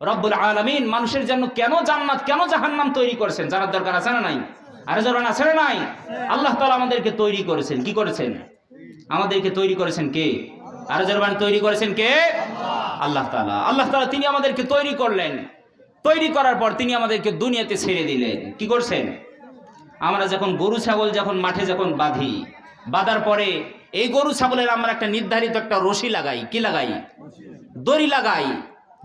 রব্বুল আলামিন মানুষের জন্য কেন জান্নাত, কেন জাহান্নাম তৈরি করেছেন? জানার দরকার আছে না নাই? আরে জরবান আছে না নাই? আল্লাহ তালা আমাদেরকে তৈরি করেছেন। কি করেছেন? আমাদেরকে তৈরি করেছেন কে? আরে জরবান তৈরি করেছেন কে? আল্লাহ তালা আল্লাহ তালা তিনি আমাদেরকে তৈরি করলেন। তৈরি করার পর তিনি আমাদেরকে দুনিয়াতে ছেড়ে দিলেন। কি করছেন? আমরা যখন গরু, ছাগল যখন মাঠে যখন বাঁধি, বাঁধার পরে এই গরু, ছাগলের আমরা একটা নির্ধারিত একটা রশি লাগাই। কি লাগাই? দড়ি লাগাই।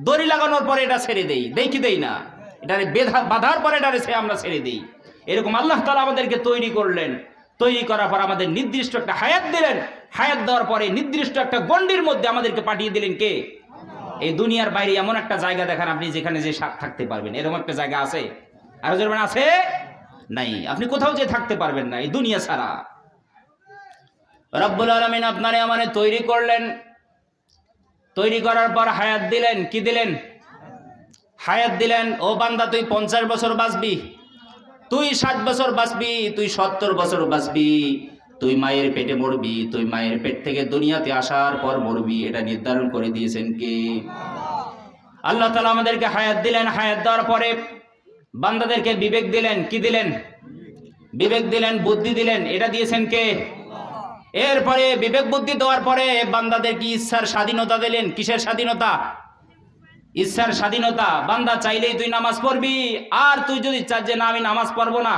দড়ি লাগানোর পরে এটা ছেড়ে দেই দেই কি দেই না? এটারে বেধা, বাঁধার পরে এটারে সে আমরা ছেড়ে দিই। এরকম আল্লাহ তালা আমাদেরকে তৈরি করলেন। তৈরি করার পর আমাদের নির্দিষ্ট একটা হায়াত দিলেন। হায়াত দেওয়ার পরে নির্দিষ্ট একটা গণ্ডির মধ্যে আমাদেরকে পাঠিয়ে দিলেন কে? এই দুনিয়ার বাইরে এমন একটা জায়গা দেখান আপনি যেখানে যে সা- থাকতে পারবেন। এরকম একটা জায়গা আছে? আরও যেমন আছে? নাই। আপনি কোথাও যে থাকতে পারবেন না, এই দুনিয়া ছাড়া। রব্বুল আলমিন আপনারে আমারে তৈরি করলেন। তৈরি করার পর হায়াত দিলেন, কি দিলেন? হায়াত দিলেন, ও বান্দা, তুই পঞ্চাশ বছর বাঁচবি, তুই ষাট বছর বাঁচবি, তুই সত্তর বছর বাঁচবি, তুই মায়ের পেটে মরবি, তুই মায়ের পেট থেকে দুনিয়াতে আসার পর মরবি। এটা নির্ধারণ করে দিয়েছেন কে? আল্লাহ তালা আমাদেরকে হায়াত দিলেন, হায়াত দেওয়ার পরে বান্দাদেরকে বিবেক দিলেন, কি দিলেন? বিবেক দিলেন, বুদ্ধি দিলেন, এটা দিয়েছেন কে? এরপরে বিবেক বুদ্ধি দেওয়ার পরে বান্দাদের কি ইচ্ছার স্বাধীনতা দিলেন? কিসের স্বাধীনতা? ইচ্ছার স্বাধীনতা। বান্দা চাইলেই তুই নামাজ পড়বি, আর তুই যদি চাস যে না, আমি নামাজ পড়ব না।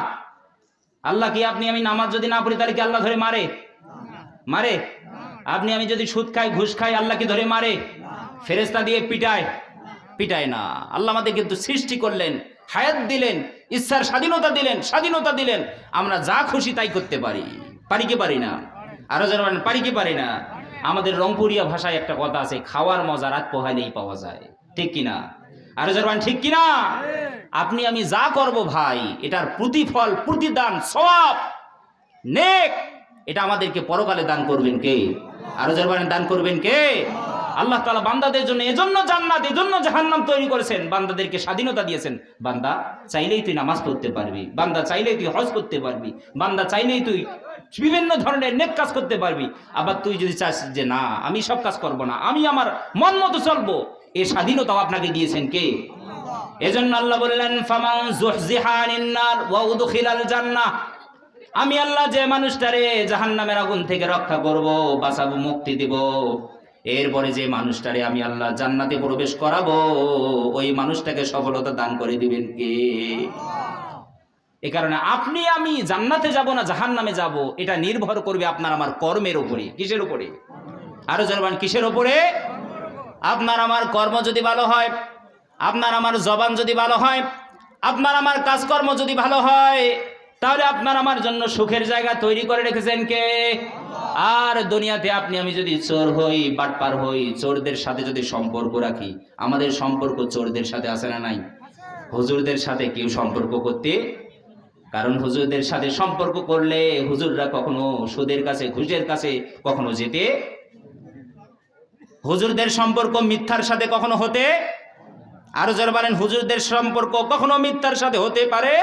আল্লাহ কি আপনি আমি নামাজ যদি না পড়ি, তাহলে কি আল্লাহ ধরে মারে? মারে? আপনি আমি যদি সুদ খাই, ঘুষ খাই, আল্লাহ কি ধরে মারে? ফেরেস্তা দিয়ে পিটায়। পিটায় না। আল্লাহ আমাদের কিন্তু সৃষ্টি করলেন, হায়াত দিলেন ইচ্ছার স্বাধীনতা দিলেন স্বাধীনতা দিলেন। আমরা যা খুশি তাই করতে পারি। পারি কি পারি না? আরও মানে পারি কি পারি না? আমাদের রংপুরিয়া ভাষায় একটা কথা আছে, খাওয়ার মজা রাত পোহাইলেই পাওয়া যায়। ঠিক কিনা আরও জানবেন ঠিক কিনা আপনি আমি যা করব ভাই, এটার প্রতিফল, প্রতিদান সব নেক, এটা আমাদেরকে পরকালে দান করবেন কে? আরও জানবেন দান করবেন কে? আল্লাহ তাআলা বান্দাদের জন্য এজন্য জান্নাত, এজন্য জাহান্নাম তৈরি করেছেন। বান্দাদেরকে স্বাধীনতা দিয়েছেন। বান্দা চাইলেই তুই নামাজ পড়তে পারবি, বান্দা চাইলেই তুই হজ করতে পারবি, বান্দা চাইলেই তুই বিভিন্ন ধরনের নেক কাজ করতে পারবি। আবার তুই যদি চাস যে না, আমি সব কাজ করব না, আমি আমার মন মতো চলবো এই স্বাধীনতাও আপনাকে দিয়েছেন কে? এজন্য আল্লাহ বললেন, ফামান আমি আল্লাহ যে মানুষটারে জাহান্নামের আগুন থেকে রক্ষা করব, বাঁচাবো, মুক্তি দিব। এরপরে যে মানুষটারে আমি আল্লাহ জান্নাতে প্রবেশ করাবো, ওই মানুষটাকে সফলতা দান করে দিবেন কে? এ কারণে আপনি আমি জান্নাতে যাব না, জাহান্নামে যাব, এটা নির্ভর করবে আপনার আমার কর্মের উপরে। কিসের উপরে? আরও জানবেন কিসের উপরে? আপনার আমার কর্ম যদি ভালো হয়, আপনার আমার জবান যদি ভালো হয়, আপনার আমার কাজকর্ম যদি ভালো হয় তাহলে আপনার আমার জন্য সুখের জায়গা তৈরি করে রেখেছেন কে? আর দুনিয়াতে আপনি, আমি যদি চোর হই, বাটপার হই, চোরদের সাথে যদি সম্পর্ক রাখি, আমাদের সম্পর্ক চোরদের সাথে আছে না নাই? হুজুরদের সাথে কেউ সম্পর্ক করতে? কারণ হুজুরদের সাথে সম্পর্ক করলে হুজুররা কখনো সুদের কাছে, ঘুষের কাছে কখনো যেতে? হুজুরদের সম্পর্ক মিথ্যার সাথে কখনো হতে? আরও যারা বলেন, হুজুরদের সম্পর্ক কখনো মিথ্যার সাথে হতে পারে?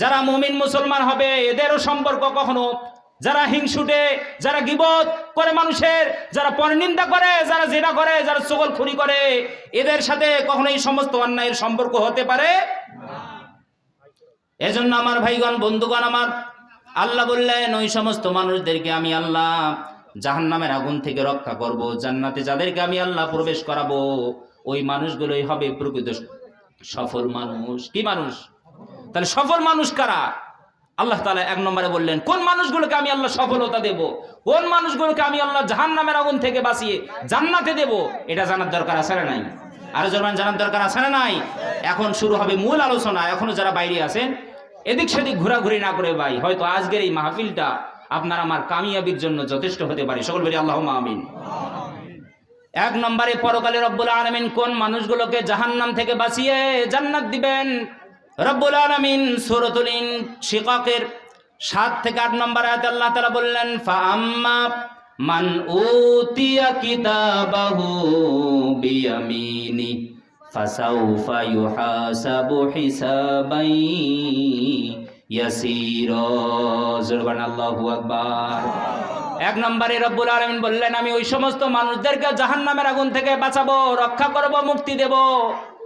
যারা মুমিন মুসলমান হবে, এদেরও সম্পর্ক কখনো? যারা হিংসুটে, যারা গিবত করে মানুষের, যারা পরনিন্দা করে, যারা জেনা করে, যারা চগল খুরি করে, এদের সাথে কখনো এই সমস্ত অন্যায়ের সম্পর্ক হতে পারে? এজন্য আমার ভাইগণ, বন্ধুগণ আমার, আল্লাহ বললেন, ওই সমস্ত মানুষদেরকে আমি আল্লাহ জাহান্নামের আগুন থেকে রক্ষা করব, জান্নাতে যাদেরকে আমি আল্লাহ প্রবেশ করাবো, ওই মানুষগুলোই হবে প্রকৃত সফল মানুষ। কি মানুষ? তাহলে সফল মানুষ কারা? আল্লাহ তাআলা এক নম্বরে বললেন, কোন মানুষগুলোকে আমি আল্লাহ সফলতা দেব? কোন মানুষগুলোকে আমি আল্লাহ জাহান্নামের আগুন থেকে বাঁচিয়ে জান্নাতে দেব? এটা জানার দরকার আছে না নাই? আরও জরমান জানার দরকার আছে না নাই? এখন শুরু হবে মূল আলোচনা, এখনও যারা বাইরে আছেন, এদিক সেদিক ঘোরাঘুরি না করে ভাই, হয়তো আজকের এই মাহফিলটা আপনার আমার কামিয়াবির জন্য যথেষ্ট হতে পারে। সকল বলি আল্লাহ আমিন। এক নম্বরে পরকালে রব্বুল আলমিন কোন মানুষগুলোকে জাহান্নাম থেকে বাঁচিয়ে জান্নাত দিবেন? রব্বুল আলমিন সুরতুলিন শিকাকের সাত থেকে আট নম্বর আয়াত আল্লাহ তালা বললেন ফাম্মা মান উতিয়া কিতাবাহু বিয়ামিনি, ফাসাউফা ইউহাসাবু হিসাবাই ইয়াসিরা। জুরবান, আল্লাহু আকবার। এক নম্বরে রব্বুল আলমিন বললেন, আমি ওই সমস্ত মানুষদেরকে জাহান্নামের আগুন থেকে বাঁচাবো, রক্ষা করব, মুক্তি দেব।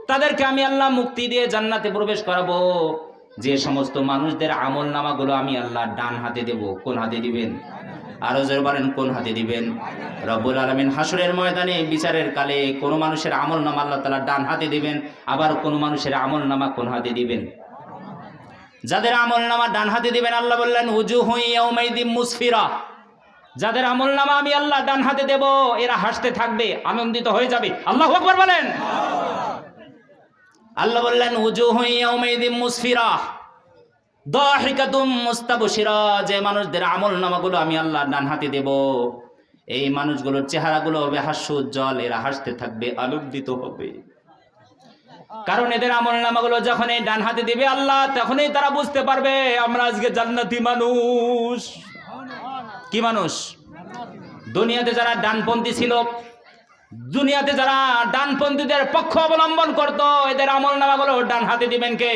তাদেরকে আমি আল্লাহ মুক্তি দিয়ে জান্নাতে প্রবেশ করাবো। যে সমস্ত মানুষদের আমল নামাগুলো আমি আল্লাহ ডান হাতে দেব। কোন হাতে দিবেন? আরও জোর বলেন, কোন হাতে দিবেন? রব্বুল আলমিন হাসরের ময়দানে বিচারের কালে কোনো মানুষের আমল নামা আল্লাহ তালা ডান হাতে দিবেন, আবার কোনো মানুষের আমল নামা কোন হাতে দিবেন? যাদের আমল নামা ডান হাতে দিবেন, আল্লাহ বললেন উজু হুইয়াউমাইদিম মুসফিরা। যাদের আমল নামা আমি আল্লাহ ডান হাতে দেব, এরা হাসতে থাকবে, আনন্দিত হয়ে যাবে। আল্লাহ আকবর বলেন। আল্লাহ বললেন উজু হুইয়াউমাইদিম মুসফিরা। মুস্তাবশিরা। যে মানুষদের আমল নামাগুলো আমি আল্লাহ ডান হাতে দেব, এই মানুষগুলোর চেহারাগুলো হবে হাস্য উজ্জ্বল, এরা হাসতে থাকবে, আনন্দিত হবে। কারণ এদের আমল নামাগুলো যখন এই ডান হাতে দিবে আল্লাহ, তখনই তারা বুঝতে পারবে, আমরা আজকে জান্নাতি মানুষ। কি মানুষ? দুনিয়াতে যারা ডানপন্থী ছিল দুনিয়াতে যারা ডানপন্থীদের পক্ষ অবলম্বন করত, এদের আমল নামাগুলো ডান হাতে দিবেন কে?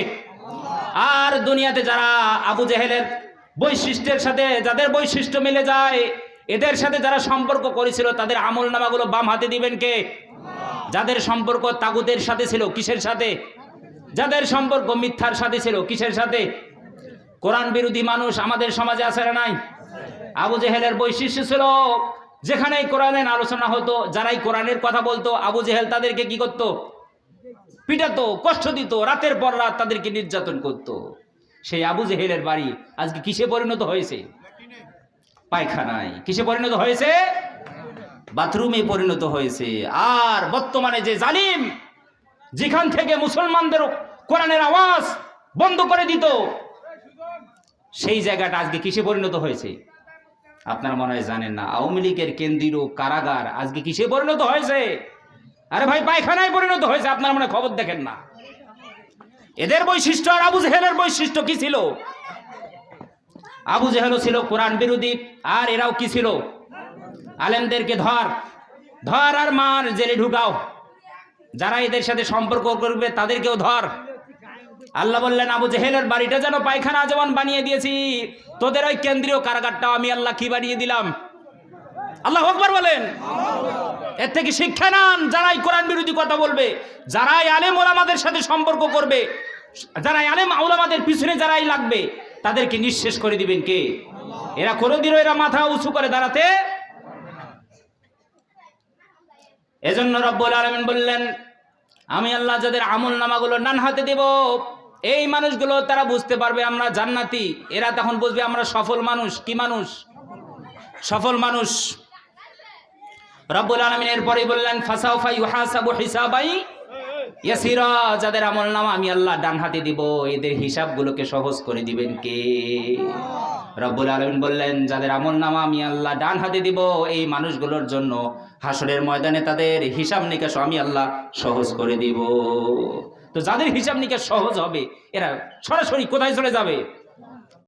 আর দুনিয়াতে যারা আবু জেহেলের বৈশিষ্ট্যের সাথে, যাদের বৈশিষ্ট্য মিলে যায়, এদের সাথে যারা সম্পর্ক করেছিল, তাদের আমল নামাগুলো বাম হাতে দিবেন কে? যাদের সম্পর্ক তাগুতের সাথে ছিল, কিসের সাথে? যাদের সম্পর্ক মিথ্যার সাথে ছিল, কিসের সাথে? কোরআন বিরোধী মানুষ আমাদের সমাজে না নাই? আবু জেহেলের বৈশিষ্ট্য ছিল যেখানেই কোরআনের আলোচনা হতো, যারাই কোরআনের কথা বলতো, আবু জেহেল তাদেরকে কি করতো? পিটাতো, কষ্ট দিত, রাতের পর রাত তাদেরকে নির্যাতন করত। সেই আবু জেহেলের বাড়ি আজকে কিসে পরিণত হয়েছে? পায়খানায়। কিসে পরিণত হয়েছে? বাথরুমে পরিণত হয়েছে। আর বর্তমানে যে জালিম, যেখান থেকে মুসলমানদের কোরআনের আওয়াজ বন্ধ করে দিত, সেই জায়গাটা আজকে কিসে পরিণত হয়েছে? আপনার মনে হয় জানেন না। আওয়ামী লীগের কেন্দ্রীয় কারাগার আজকে কিসে পরিণত হয়েছে? আরে ভাই, পায়খানায় পরিণত হয়েছে, আপনার মনে খবর দেখেন না। এদের বৈশিষ্ট্য আর আবু জেহেলের বৈশিষ্ট্য কি ছিল? আবু জেহেলও ছিল কোরআন বিরোধী, আর এরাও কি ছিল? আলেমদেরকে ধর ধর আর মার জেলে ঢুকাও। যারা এদের সাথে সম্পর্ক করবে, তাদেরকেও ধর। আল্লাহ বললেন, আবু জেহেলের বাড়িটা যেন পায়খানা যেমন বানিয়ে দিয়েছি। তোদের ওই কেন্দ্রীয় কারাগারটাও আমি আল্লাহ কি বানিয়ে দিলাম? আল্লাহ আকবর বলেন। এর থেকে শিক্ষা নেন, যারাই কোরআন বিরোধী কথা বলবে, যারাই আলেম ওলামাদের সাথে সম্পর্ক করবে, যারাই আলেম ওলামাদের পিছনে যারাই লাগবে, তাদেরকে নিঃশেষ করে দিবেন কে? এরা কোনোদিনও এরা মাথা উঁচু করে দাঁড়াতে এজন্য রব্বুল আলমিন বললেন, আমি আল্লাহ যাদের আমল নামাগুলো নান হাতে দেব এই মানুষগুলো তারা বুঝতে পারবে আমরা জান্নাতি। এরা তখন বুঝবে আমরা সফল মানুষ। কি মানুষ? সফল মানুষ। রব্বুল আলমিনের পরে বললেন, ফাসাউফা ইউহাসাবু হিসাবাই ইয়াসিরা। যাদের আমল নামা আমি আল্লাহ ডান হাতে দিব, এদের হিসাবগুলোকে সহজ করে দিবেন কে? রব্বুল আলমিন বললেন, যাদের আমল নামা আমি আল্লাহ ডান হাতে দিব, এই মানুষগুলোর জন্য হাসরের ময়দানে তাদের হিসাব নিকাশ আমি আল্লাহ সহজ করে দিব। তো যাদের হিসাব নিকাশ সহজ হবে এরা সরাসরি কোথায় চলে যাবে?